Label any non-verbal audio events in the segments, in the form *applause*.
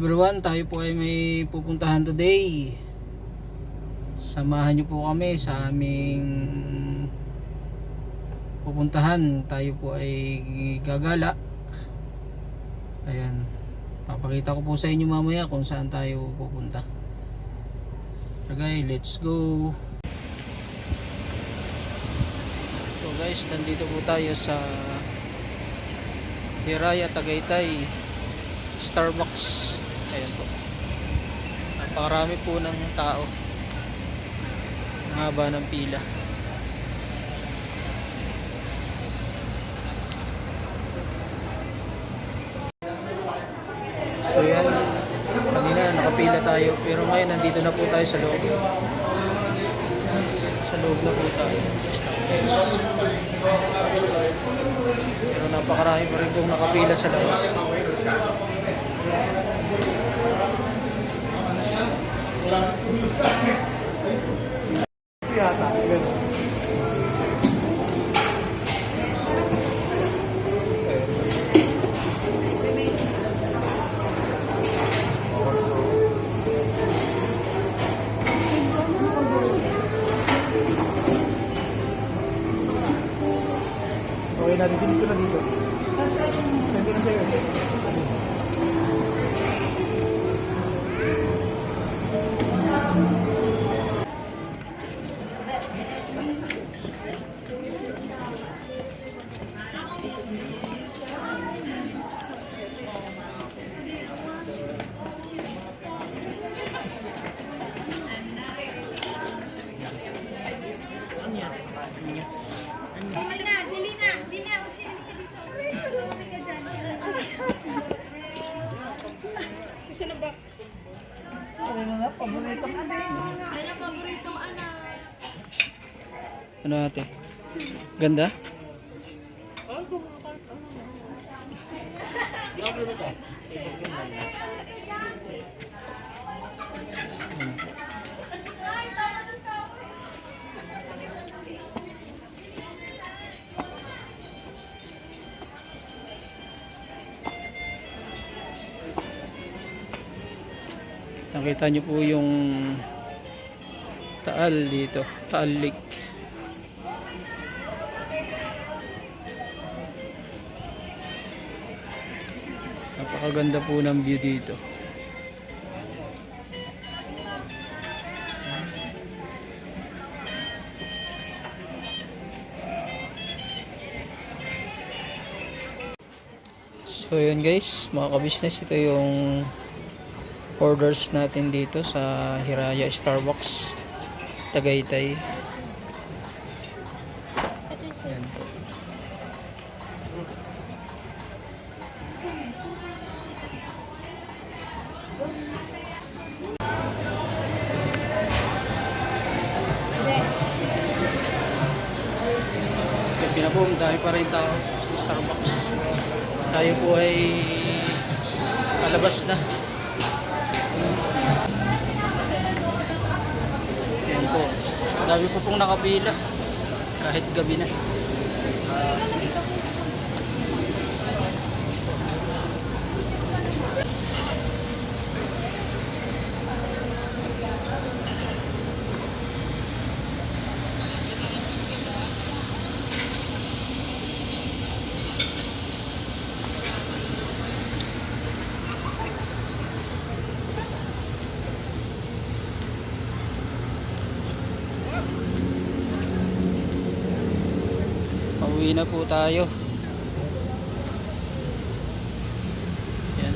everyone, tayo po ay may pupuntahan today. Samahan niyo po kami sa aming pupuntahan. Tayo po ay gagala. Ayan. Papakita ko po sa inyo mamaya kung saan tayo pupunta. Okay, let's go. So guys, nandito po tayo sa Hiraya Tagaytay Starbucks. Ayan po. Napakarami po ng tao. Ang haba ng pila. So yan, kanina nakapila tayo pero ngayon nandito na po tayo sa loob. Sa loob na po tayo. Pero napakarami pa rin pong nakapila sa labas. Okay na, didinig ko na dito. Ano ate? Ganda? Nakita niyo po yung Taal dito, Taal Lake. Napakaganda po ng view dito. So yun guys, mga kabisnes, ito yung orders natin dito sa Hiraya Starbucks Tagaytay. Ayan po, dami pa rin tao sa Starbucks. Tayo po ay palabas na. Dami po pong nakapila. Kahit gabi na. Pauwi na po tayo. Yan.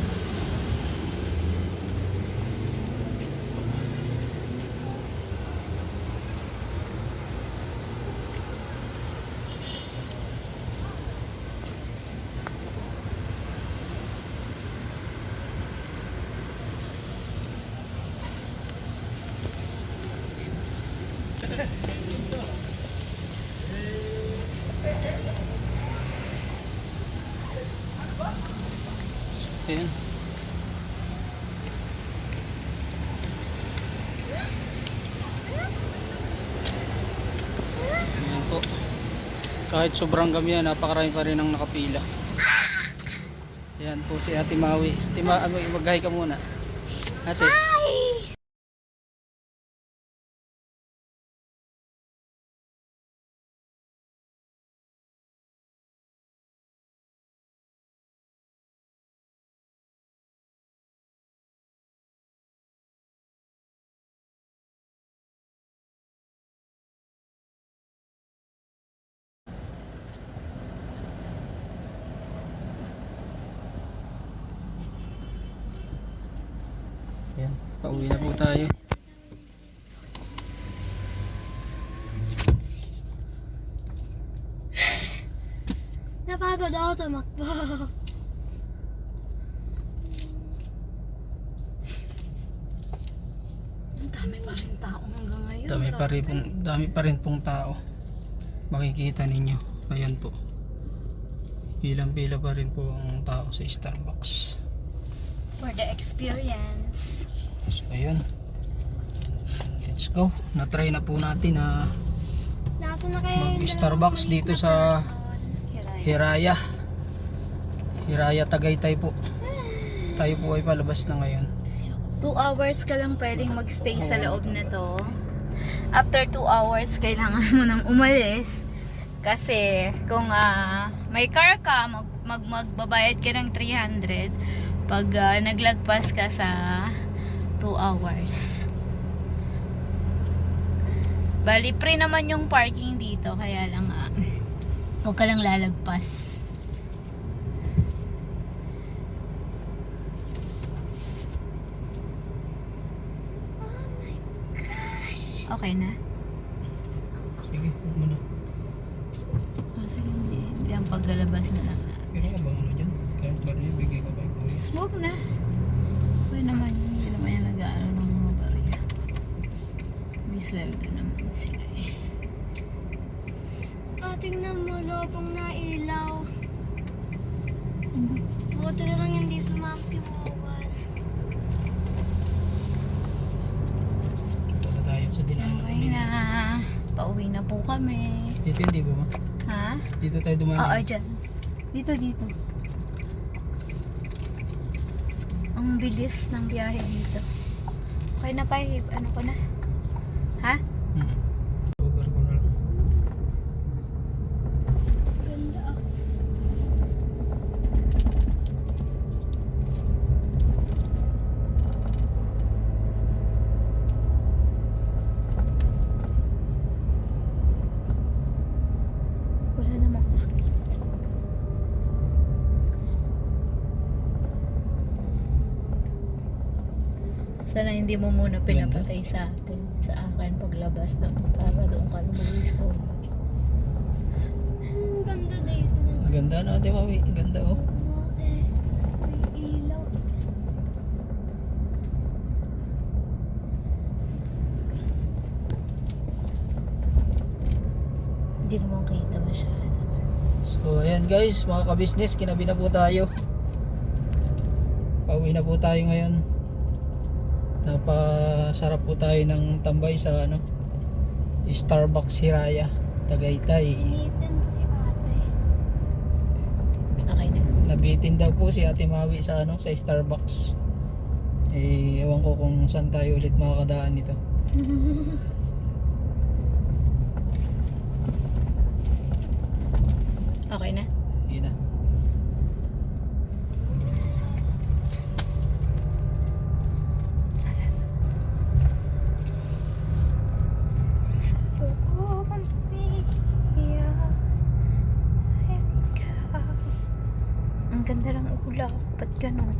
Ayan. Ayan po. Kahit sobrang gabi yan, napakarami pa rin ang nakapila. Ayan po si Ate Maui. Ate Maui, mag-hi ka muna. Ate. Pauwi na po tayo. Napagod ako tumakbo. Dami pa rin tao hanggang ngayon. Dami pa rin pong, dami pa rin pong tao. Makikita ninyo. Ayan po. Pilang-pila pa rin po ang tao sa Starbucks. For the experience. So ayun. Let's go. Na-try na po natin na Nasa na mag-Starbucks dito sa Hiraya. Hiraya Tagaytay po. *sighs* Tayo po ay palabas na ngayon. Two hours ka lang pwedeng magstay sa loob na to. After two hours, kailangan mo nang umalis. Kasi kung ah, may car ka, mag, mag, magbabayad ka ng 300 pag ah, naglagpas ka sa 2 hours. Bali, free naman yung parking dito. Kaya lang, ah, huwag ka lang lalagpas. Okay na? Sige, huwag mo na. Oh, sige, hindi. Hindi ang paglalabas na lang na. Pero ka bang ano dyan? Kahit barya, bigay ko kay Kuya. Huwag na. Sweldo naman sila eh. Ah, tingnan mo, lobong na ilaw. Buti na lang hindi sumama si Wawan. Ito na tayo sa dinaanan Okay na. Pauwi na po kami. Dito hindi ba ma? Ha? Dito tayo dumaan. Oo, dyan. Dito, dito. Ang bilis ng biyahe dito. Okay na pa, ano ko na? Ha? Mm. Over ko na lang. Ganda ah. Wala namang Sana hindi mo muna pinapatay sa atin, sa akin paglabas doon para doon ka lumulis ko. Ang ganda dito naman. Ang ganda no, Ate Mawi. Ang ganda oh. Hindi naman kita masyado. So ayan guys, mga ka-business, kinabi na po tayo. Pauwi na po tayo ngayon. Napasarap po tayo ng tambay sa ano Starbucks Hiraya, Tagaytay. Initin mo si ate. Okay na. Nabitin daw po si Ate Mawi sa ano sa Starbucks. Eh, ewan ko kung saan tayo ulit makakadaan nito. Okay na? Yun na. Sa loob ng piya ay ikaw. Ang ganda ng ulap. Ba't ganon?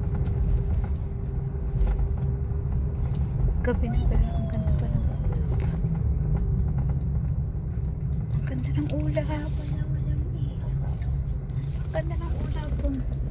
Gabi na pero ang ganda pa ng ulap. Ang ganda ng ulap. Wala, ilaw. Ang ganda ng ulap. oh.